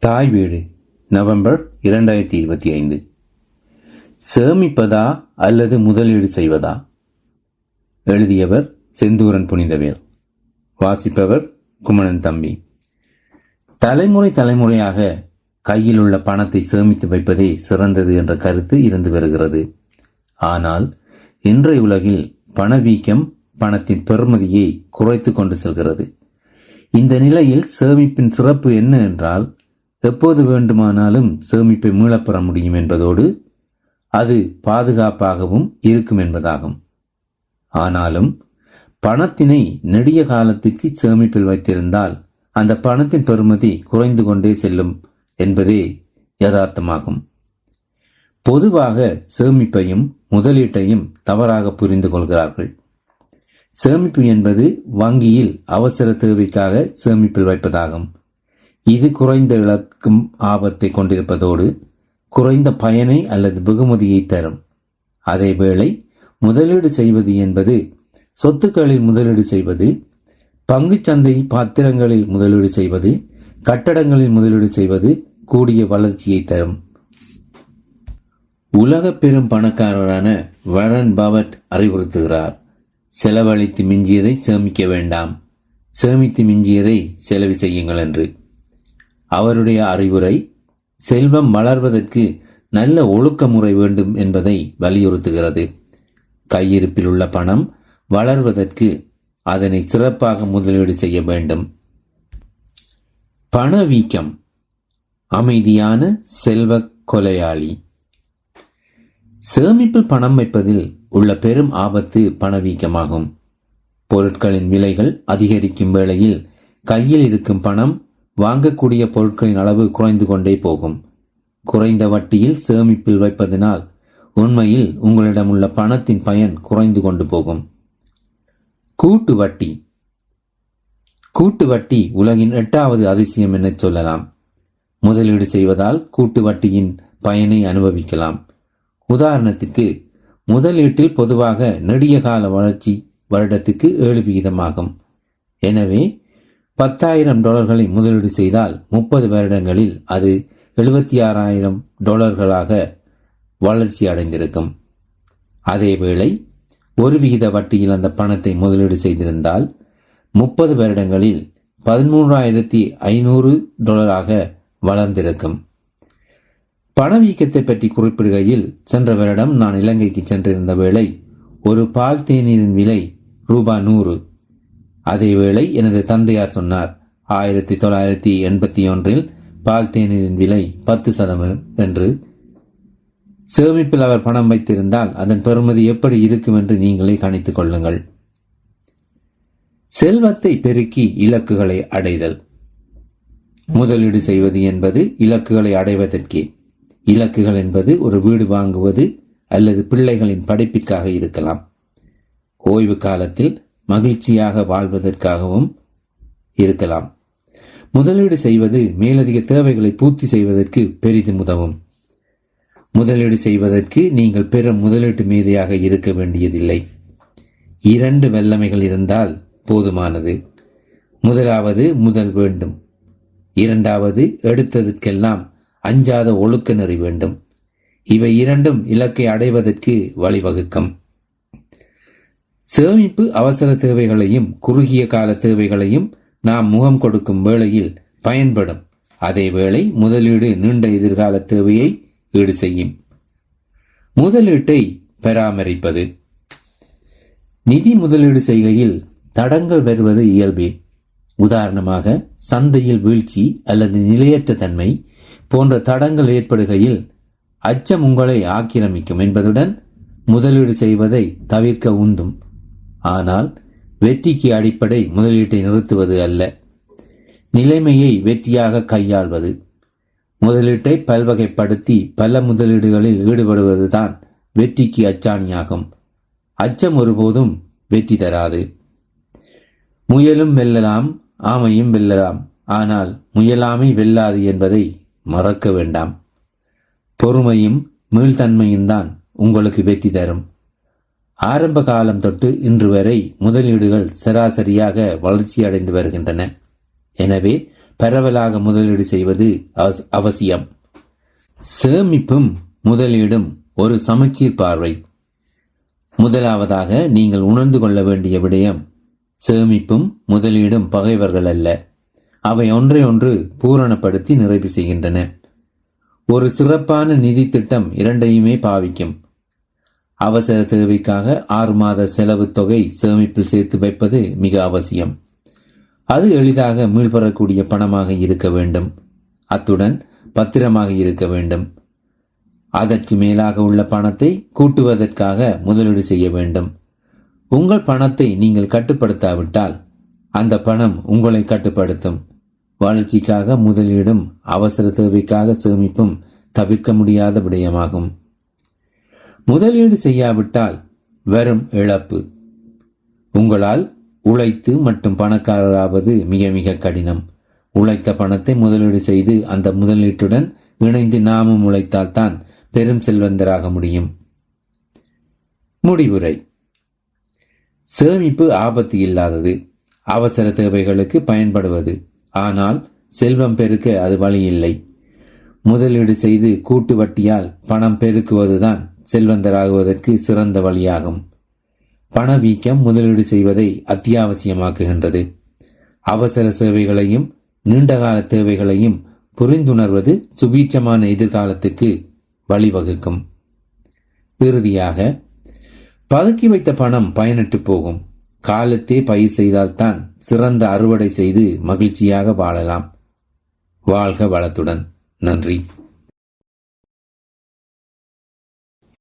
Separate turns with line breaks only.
தாய் வீடு நவம்பர் இரண்டாயிரத்தி இருபத்தி ஐந்து. சேமிப்பதா அல்லது முதலீடு செய்வதா? எழுதியவர் செந்தூரன் புனிதவேல். வாசிப்பவர் குமணன் தம்பி. தலைமுறை தலைமுறையாக கையில் உள்ள பணத்தை சேமித்து வைப்பதே சிறந்தது என்ற கருத்து இருந்து வருகிறது. ஆனால் இன்றைய உலகில் பணவீக்கம் பணத்தின் பெறுமதியை குறைத்து கொண்டு செல்கிறது. இந்த நிலையில் சேமிப்பின் சிறப்பு என்ன என்றால் எப்போது வேண்டுமானாலும் சேமிப்பை மீளப்பெற முடியும் என்பதோடு அது பாதுகாப்பாகவும் இருக்கும் என்பதாகும். ஆனாலும் பணத்தினை நெடிய காலத்திற்கு சேமிப்பில் வைத்திருந்தால் அந்த பணத்தின் பெறுமதி குறைந்து கொண்டே செல்லும் என்பதே யதார்த்தமாகும். பொதுவாக சேமிப்பையும் முதலீட்டையும் தவறாக புரிந்து கொள்கிறார்கள். சேமிப்பு என்பது வங்கியில் அவசர தேவைக்காக சேமிப்பில் வைப்பதாகும். இது குறைந்த இழக்கும் ஆபத்தை கொண்டிருப்பதோடு குறைந்த பயனை அல்லது வெகுமதியை தரும். அதேவேளை முதலீடு செய்வது என்பது சொத்துக்களில் முதலீடு செய்வது பங்குச்சந்தை பாத்திரங்களில் முதலீடு செய்வது கட்டடங்களில் முதலீடு செய்வது கூடிய வளர்ச்சியை தரும். உலக பெரும் பணக்காரரான வரன் பவட் அறிவுறுத்துகிறார் செலவழித்து மிஞ்சியதை சேமிக்க வேண்டாம். சேமித்து மிஞ்சியதை செலவு செய்யுங்கள் என்று. அவருடைய அறிவுரை செல்வம் வளர்வதற்கு நல்ல ஒழுக்க முறை வேண்டும் என்பதை வலியுறுத்துகிறது. கையிருப்பில் உள்ள பணம் வளர்வதற்கு அதனை சிறப்பாக முதலீடு செய்ய வேண்டும். பணவீக்கம் அமைதியான செல்வ கொலையாளி. சேமிப்பில் பணம் வைப்பதில் உள்ள பெரும் ஆபத்து பணவீக்கமாகும் பொருட்களின் விலைகள் அதிகரிக்கும் வேளையில் கையில் இருக்கும் பணம் வாங்கக்கூடிய பொருட்களின் அளவு குறைந்து கொண்டே போகும். குறைந்த வட்டியில் சேமிப்பில் வைப்பதனால் உண்மையில் உங்களிடம் உள்ள பணத்தின் பயன் குறைந்து கொண்டு போகும். கூட்டு வட்டி. கூட்டு வட்டி உலகின் எட்டாவது அதிசயம் என சொல்லலாம். முதலீடு செய்வதால் கூட்டு வட்டியின் பயனை அனுபவிக்கலாம். உதாரணத்துக்கு முதலீட்டில் பொதுவாக நெடிய கால வளர்ச்சி வருடத்துக்கு ஏழு விகிதமாகும் எனவே பத்தாயிரம் டாலர்களை முதலீடு செய்தால் முப்பது வருடங்களில் அது எழுபத்தி ஆறாயிரம் டாலர்களாக வளர்ச்சி அடைந்திருக்கும். அதேவேளை ஒரு விகித வட்டியில் அந்த பணத்தை முதலீடு செய்திருந்தால் முப்பது வருடங்களில் பதிமூன்றாயிரத்தி ஐநூறு டாலராக வளர்ந்திருக்கும். பணவீக்கத்தை பற்றி குறிப்பிடுகையில் சென்ற வருடம் நான் இலங்கைக்கு சென்றிருந்த வேளை ஒரு பால் தேநீரின் விலை ரூபாய் நூறு. அதேவேளை எனது தந்தையார் சொன்னார். ஆயிரத்தி தொள்ளாயிரத்தி எண்பத்தி ஒன்றில் பால் தேநீரின் விலை பத்து சதவீதம் என்று. சேமிப்பில் அவர் பணம் வைத்திருந்தால் அதன் பெறுமதி எப்படி இருக்கும் என்று நீங்களே கணித்துக் கொள்ளுங்கள். செல்வத்தை பெருக்கி இலக்குகளை அடைதல். முதலீடு செய்வது என்பது இலக்குகளை அடைவதற்கே. இலக்குகள் என்பது ஒரு வீடு வாங்குவது அல்லது பிள்ளைகளின் படிப்பிற்காக இருக்கலாம். ஓய்வு காலத்தில் மகிழ்ச்சியாக வாழ்வதற்காகவும் இருக்கலாம். முதலீடு செய்வது மேலதிக தேவைகளை பூர்த்தி செய்வதற்கு பெரிதும் உதவும். முதலீடு செய்வதற்கு நீங்கள் பிற முதலீட்டு மீதியாக இருக்க வேண்டியதில்லை. இரண்டு வெள்ளமைகள் இருந்தால் போதுமானது. முதலாவது முதல் வேண்டும். இரண்டாவது எடுத்ததற்கெல்லாம் அஞ்சாத ஒழுக்க நெறி வேண்டும். இவை இரண்டும் இலக்கை அடைவதற்கு வழிவகுக்கும். சேமிப்பு அவசர தேவைகளையும் குறுகிய கால தேவைகளையும் நாம் முகம் கொடுக்கும் வேளையில் பயன்படும். அதேவேளை முதலீடு நீண்ட எதிர்கால தேவையை ஈடு செய்யும். முதலீட்டை பராமரிப்பது. நிதி முதலீடு செய்கையில் தடங்கள் வருவது இயல்பே. உதாரணமாக சந்தையில் வீழ்ச்சி அல்லது நிலையற்ற தன்மை போன்ற தடங்கள் ஏற்படுகையில் அச்சம் உங்களை ஆக்கிரமிக்கும் என்பதுடன் முதலீடு செய்வதை தவிர்க்க உந்தும். ஆனால் வெற்றிக்கு அடிப்படை முதலீட்டை நிறுத்துவது அல்ல. நிலைமையை வெற்றியாக கையாள்வது. முதலீட்டை பல்வகைப்படுத்தி பல முதலீடுகளில் ஈடுபடுவதுதான் வெற்றிக்கு அச்சாணியாகும். அச்சம் ஒருபோதும் வெற்றி தராது. முயலும் வெல்லலாம் ஆமையும் வெல்லலாம். ஆனால் முயலாமை வெல்லாது என்பதை மறக்க வேண்டாம். பொறுமையும் மீள்தன்மையும் தான் உங்களுக்கு வெற்றி தரும். ஆரம்ப காலம் தொட்டு இன்று வரை முதலீடுகள் சராசரியாக வளர்ச்சி அடைந்து வருகின்றன. எனவே பரவலாக முதலீடு செய்வது அவசியம். சேமிப்பும் முதலீடும் ஒரு சமச்சீர் பார்வை. முதலாவதாக நீங்கள் உணர்ந்து கொள்ள வேண்டிய விடயம் சேமிப்பும் முதலீடும் பகைவர்கள் அல்ல. அவை ஒன்றை ஒன்று பூரணப்படுத்தி நிறைவு செய்கின்றன. ஒரு சிறப்பான நிதி திட்டம் இரண்டையுமே பாவிக்கும். அவசர தேவைக்காக ஆறு மாத செலவு தொகை சேமிப்பில் சேர்த்து வைப்பது மிக அவசியம். அது எளிதாக மீள்பெறக்கூடிய பணமாக இருக்க வேண்டும். அத்துடன் பத்திரமாக இருக்க வேண்டும். அதற்கு மேலாக உள்ள பணத்தை கூட்டுவதற்காக முதலீடு செய்ய வேண்டும். உங்கள் பணத்தை நீங்கள் கட்டுப்படுத்தாவிட்டால் அந்த பணம் உங்களை கட்டுப்படுத்தும். வளர்ச்சிக்காக முதலீடும் அவசர தேவைக்காக சேமிப்பும் தவிர்க்க முடியாத விடயமாகும். முதலீடு செய்யாவிட்டால் வரும் இழப்பு. உங்களால் உழைத்து மற்றும் பணக்காரராவது மிக மிக கடினம். உழைத்த பணத்தை முதலீடு செய்து அந்த முதலீட்டுடன் இணைந்து நாமும் உழைத்தால்தான் பெரும் செல்வந்தராக முடியும். முடிவுரை. சேமிப்பு ஆபத்து இல்லாதது. அவசர தேவைகளுக்கு பயன்படுவது. ஆனால் செல்வம் பெருக்க அது வழி இல்லை. முதலீடு செய்து கூட்டு வட்டியால் பணம் பெருக்குவதுதான் செல்வந்தராகுவதற்கு சிறந்த வழியாகும். பணவீக்கம் முதலீடு செய்வதை அத்தியாவசியமாக்குகின்றது. அவசர சேவைகளையும் நீண்டகால தேவைகளையும் புரிந்துணர்வது சுபீட்சமான எதிர்காலத்துக்கு வழிவகுக்கும். இறுதியாக பதுக்கி வைத்த பணம் பயனற்று போகும். காலத்தே பயிர் செய்தால்தான் சிறந்த அறுவடை செய்து மகிழ்ச்சியாக வாழலாம். வாழ்க வளத்துடன். நன்றி.